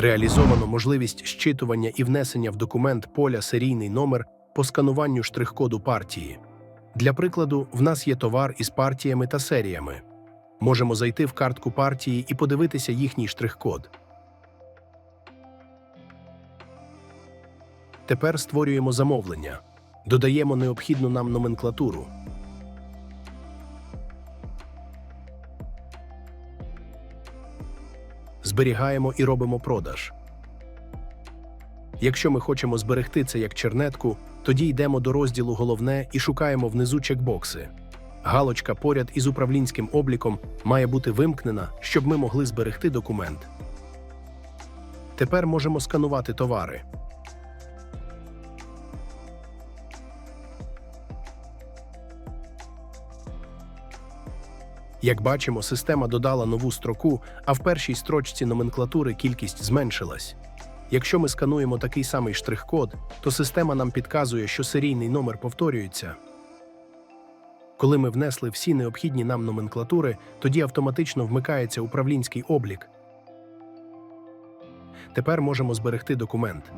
Реалізовано можливість щитування і внесення в документ поля серійний номер по скануванню штрих-коду партії. Для прикладу, в нас є товар із партіями та серіями. Можемо зайти в картку партії і подивитися їхній штрих-код. Тепер створюємо замовлення, додаємо необхідну нам номенклатуру. Зберігаємо і робимо продаж. Якщо ми хочемо зберегти це як чернетку, тоді йдемо до розділу Головне і шукаємо внизу чекбокси. Галочка поряд із управлінським обліком має бути вимкнена, щоб ми могли зберегти документ. Тепер можемо сканувати товари. Як бачимо, система додала нову строку, а в першій строчці номенклатури кількість зменшилась. Якщо ми скануємо такий самий штрих-код, то система нам підказує, що серійний номер повторюється. Коли ми внесли всі необхідні нам номенклатури, тоді автоматично вмикається управлінський облік. Тепер можемо зберегти документ.